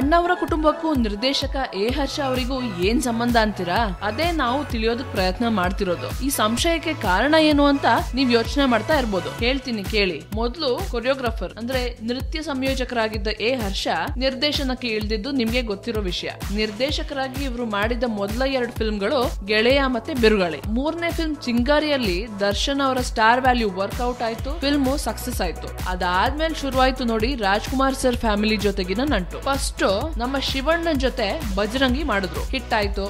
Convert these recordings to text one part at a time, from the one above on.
ಅಣ್ಣವರ ಕುಟುಂಬಕ್ಕೂ ನಿರ್ದೇಶಕ ಎ ಹರ್ಷ ಅವರಿಗೂ ಏನ್ ಸಂಬಂಧ ಅಂತೀರಾ? ಅದೇ ನಾವು ತಿಳಿಯೋದಕ್ ಪ್ರಯತ್ನ ಮಾಡ್ತಿರೋದು. ಈ ಸಂಶಯಕ್ಕೆ ಕಾರಣ ಏನು ಅಂತ ನೀವ್ ಯೋಚನೆ ಮಾಡ್ತಾ ಇರ್ಬೋದು. ಹೇಳ್ತೀನಿ, ಕೇಳಿ. ಮೊದಲು ಕೊರಿಯೋಗ್ರಾಫರ್, ಅಂದ್ರೆ ನೃತ್ಯ ಸಂಯೋಜಕರಾಗಿದ್ದ ಎ ಹರ್ಷ ನಿರ್ದೇಶನಕ್ಕೆ ಇಳಿದಿದ್ದು ನಿಮ್ಗೆ ಗೊತ್ತಿರೋ ವಿಷಯ. ನಿರ್ದೇಶಕರಾಗಿ ಇವರು ಮಾಡಿದ ಮೊದಲ ಎರಡು ಫಿಲ್ಮ್ಗಳು ಗೆಳೆಯ ಮತ್ತೆ ಬಿರುಗಾಳಿ. ಮೂರನೇ ಫಿಲ್ಮ್ ಚಿಂಗಾರಿಯಲ್ಲಿ ದರ್ಶನ್ ಅವರ ಸ್ಟಾರ್ ವ್ಯಾಲ್ಯೂ ವರ್ಕೌಟ್ ಆಯ್ತು, ಫಿಲ್ಮ್ ಸಕ್ಸಸ್ ಆಯ್ತು. ಅದಾದ್ಮೇಲೆ ಶುರುವಾಯ್ತು ನೋಡಿ ರಾಜ್ಕುಮಾರ್ ಸರ್ ಫ್ಯಾಮಿಲಿ ಜೊತೆಗಿನ ನಂಟು. ಫಸ್ಟ್ ನಮ್ಮ ಶಿವಣ್ಣನ್ ಜೊತೆ ಬಜರಂಗಿ ಮಾಡಿದ್ರು. ಹಿಟ್ ಆಯ್ತು.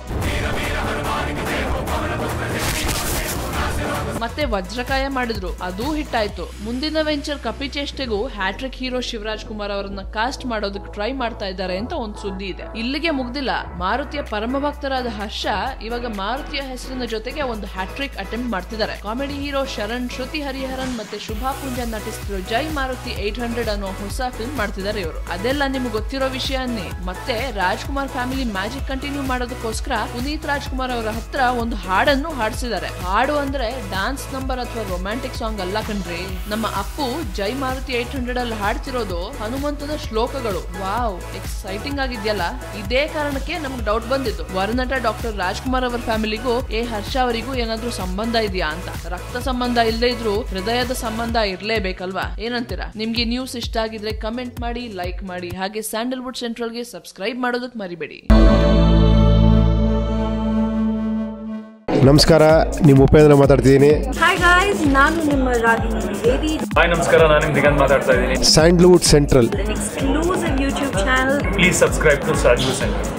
ಮತ್ತೆ ವಜ್ರಕಾಯ ಮಾಡಿದ್ರು. ಅದು ಹಿಟ್ ಆಯ್ತು ಮುಂದಿನ ವೆಂಚರ್ ಕಪಿ ಚೇಷ್ಟೆಗೂ ಹ್ಯಾಟ್ರಿಕ್ ಹೀರೋ ಶಿವರಾಜ್ ಕುಮಾರ್ ಅವರನ್ನ ಕಾಸ್ಟ್ ಮಾಡೋದಕ್ಕೆ ಟ್ರೈ ಮಾಡ್ತಾ ಇದ್ದಾರೆ ಅಂತ ಒಂದು ಸುದ್ದಿ ಇದೆ. ಇಲ್ಲಿಗೆ ಮುಗ್ದಿಲ್ಲ. ಮಾರುತಿಯ ಪರಮ ಭಕ್ತರಾದ ಹರ್ಷ ಇವಾಗ ಮಾರುತಿಯ ಹೆಸರಿನ ಜೊತೆಗೆ ಒಂದು ಹ್ಯಾಟ್ರಿಕ್ ಅಟೆಂಪ್ಟ್ ಮಾಡ್ತಿದ್ದಾರೆ. ಕಾಮಿಡಿ ಹೀರೋ ಶರಣ್, ಶ್ರುತಿ ಹರಿಹರನ್ ಮತ್ತೆ ಶುಭಾ ಕುಂಜನ್ ನಟಿಸ್ತಿರೋ ಜೈ ಮಾರುತಿ ಏಟ್ ಹಂಡ್ರೆಡ್ ಅನ್ನೋ ಹೊಸ ಫಿಲ್ಮ್ ಮಾಡ್ತಿದ್ದಾರೆ ಇವರು. ಅದೆಲ್ಲ ನಿಮ್ಗೆ ಗೊತ್ತಿರೋ ವಿಷಯನ್ನೇ ಮತ್ತೆ ರಾಜ್ಕುಮಾರ್ ಫ್ಯಾಮಿಲಿ ಮ್ಯಾಜಿಕ್ ಕಂಟಿನ್ಯೂ ಮಾಡೋದಕ್ಕೋಸ್ಕರ ಪುನೀತ್ ರಾಜ್ಕುಮಾರ್ ಅವರ ಹತ್ರ ಒಂದು ಹಾಡನ್ನು ಹಾಡಿಸಿದ್ದಾರೆ. ಹಾಡು ಅಂದ್ರೆ ಡಾನ್ಸ್ ನಂಬರ್ ಅಥವಾ ರೊಮ್ಯಾಂಟಿಕ್ ಸಾಂಗ್ ಅಲ್ಲ ಕಣ್ರಿ. ನಮ್ಮ ಅಪ್ಪು ಜೈ ಮಾರುತಿ ಏಟ್ ಹಂಡ್ರೆಡ್ ಅಲ್ಲಿ ಹಾಡ್ತಿರೋದು ಹನುಮಂತದ ಶ್ಲೋಕಗಳು. ವಾವ್ ಎಕ್ಸೈಟಿಂಗ್ ಆಗಿದ್ಯಲ್ಲ. ಇದೇ ಕಾರಣಕ್ಕೆ ನಮ್ಗೆ ಡೌಟ್ ಬಂದಿತ್ತು ವರನಟ ಡಾಕ್ಟರ್ ರಾಜ್ಕುಮಾರ್ ಅವರ ಫ್ಯಾಮಿಲಿಗೂ ಎ ಹರ್ಷ ಅವರಿಗೂ ಏನಾದ್ರೂ ಸಂಬಂಧ ಇದೆಯಾ ಅಂತ. ರಕ್ತ ಸಂಬಂಧ ಇಲ್ಲದೆ ಇದ್ರೂ ಹೃದಯದ ಸಂಬಂಧ ಇರ್ಲೇಬೇಕಲ್ವಾ? ಏನಂತೀರಾ? ನಿಮ್ಗೆ ನ್ಯೂಸ್ ಇಷ್ಟ ಆಗಿದ್ರೆ ಕಮೆಂಟ್ ಮಾಡಿ ಲೈಕ್ ಮಾಡಿ, ಹಾಗೆ ಸ್ಯಾಂಡಲ್ವುಡ್ ಸೆಂಟ್ರಲ್ಗೆ ಸಬ್ಸ್ಕ್ರೈಬ್ ಮಾಡೋದಕ್ಕೆ ಮರಿಬೇಡಿ. ನಮಸ್ಕಾರ ನಿಮ್ಮ ಉಪೇಂದ್ರ ಮಾತಾಡ್ತಿದ್ದೀನಿ. ನಾನು ನಿಮ್ಮ ರಾಗಿಣಿ ದ್ವಿವೇದಿ ಹಾಯ್ ನಮಸ್ಕಾರ ನಾನು ದಿಗಂತ್ ಮಾತಾಡ್ತಾ ಇದ್ದೀನಿ. Sandalwood central. An exclusive YouTube channel. Please subscribe to Sandalwood centre